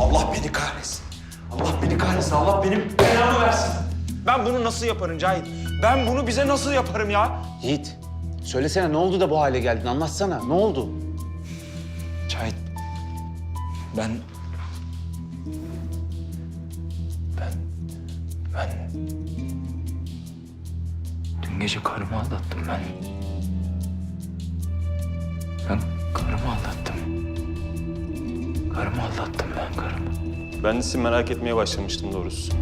Allah beni kahretsin. Allah beni kahretsin. Allah benim belamı versin. Ben bunu nasıl yaparım Cahit? Ben bunu bize nasıl yaparım ya? Yiğit, söylesene ne oldu da bu hale geldin? Anlatsana, ne oldu? Cahit, ben... Ben... Ben... Dün gece karımı aldattım ben. Ben karımı aldattım. Karımı aldattım ben karımı. Ben de sizi merak etmeye başlamıştım doğrusu.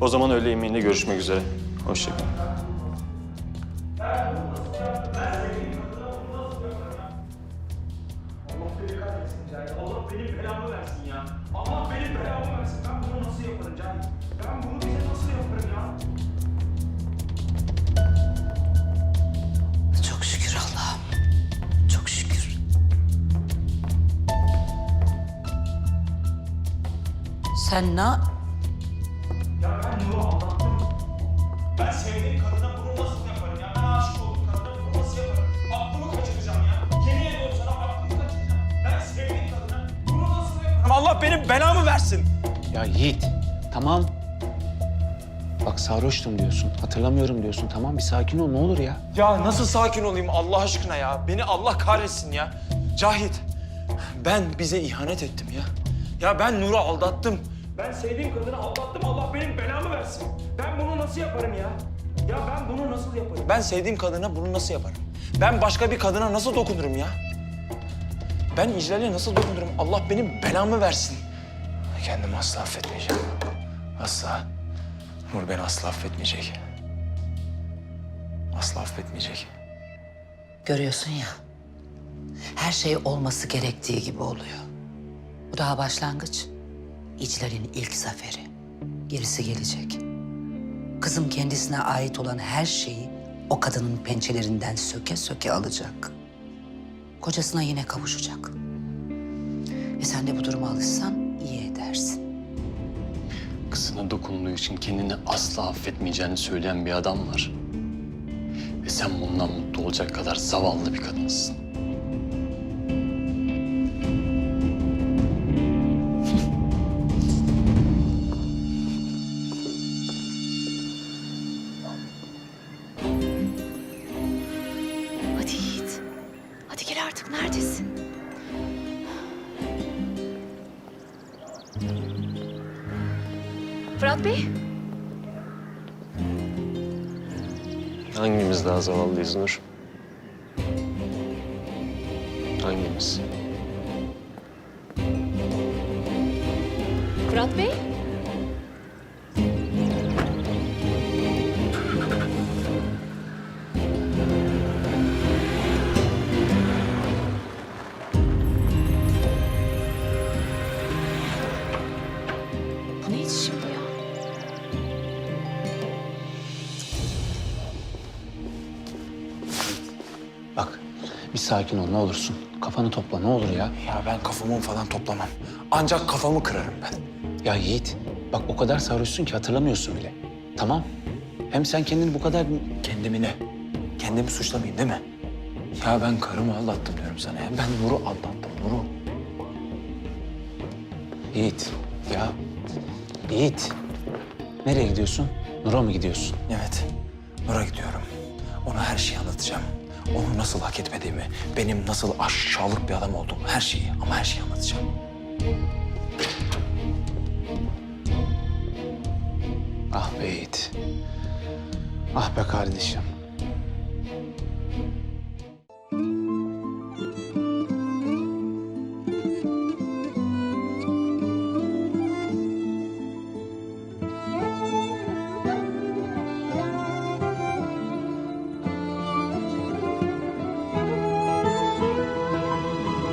O zaman öğle yemeğinde görüşmek üzere. Hoşçakalın. Allah benim belamı versin ya. Allah benim belamı versin. Ben bunu nasıl yaparım Cahit? Ben bunu bize nasıl yaparım ya? Sen ne? Ya ben Nur'u aldattım. Ben sevdiğim kadına bunu nasıl yaparım ya? Ben aşık olduğum kadına bunu nasıl yaparım? Aklımı kaçıracağım ya. Yemin ediyorum sana aklımı kaçıracağım. Ben sevdiğim kadına bunu nasıl yaparım? Allah benim belamı versin. Ya Yiğit, tamam. Bak sarhoştum diyorsun, hatırlamıyorum diyorsun. Tamam bir sakin ol ne olur ya. Ya nasıl sakin olayım Allah aşkına ya? Beni Allah kahretsin ya. Cahit, ben bize ihanet ettim ya. Ya ben Nur'u aldattım. Ben sevdiğim kadını aldattım. Allah benim belamı versin. Ben bunu nasıl yaparım ya? Ya ben bunu nasıl yaparım? Ben sevdiğim kadına bunu nasıl yaparım? Ben başka bir kadına nasıl dokunurum ya? Ben İclal'e nasıl dokunurum? Allah benim belamı versin. Kendimi asla affetmeyeceğim. Asla. Nur beni asla affetmeyecek. Asla affetmeyecek. Görüyorsun ya. Her şey olması gerektiği gibi oluyor. Bu daha başlangıç. İçlerin ilk zaferi. Gerisi gelecek. Kızım kendisine ait olan her şeyi o kadının pençelerinden söke söke alacak. Kocasına yine kavuşacak. E sen de bu duruma alışsan iyi edersin. Kızına dokunduğu için kendini asla affetmeyeceğini söyleyen bir adam var. Ve sen bundan mutlu olacak kadar zavallı bir kadınsın. Hadi gel artık neredesin? Fırat Bey, Hangimiz daha zavallıyız Nur? Hangimiz? Fırat Bey. Bak bir sakin ol ne olursun. Kafanı topla ne olur ya. Ya ben kafamı falan toplamam. Ancak kafamı kırarım ben. Ya Yiğit, bak o kadar sarhoşsun ki hatırlamıyorsun bile. Tamam. Hem sen kendini bu kadar... Kendimi ne? Kendimi suçlamayayım değil mi? Ya ben karımı aldattım diyorum sana ya. Ben Nur'u aldattım, Nur'u. Yiğit, ya Yiğit. Nereye gidiyorsun? Nur'a mı gidiyorsun? Evet, Nur'a gidiyorum. Ona her şeyi anlatacağım. Onu nasıl hak etmediğimi, benim nasıl aşağılık bir adam olduğumu, her şeyi ama her şeyi anlatacağım. Ah be Yiğit. Ah be kardeşim.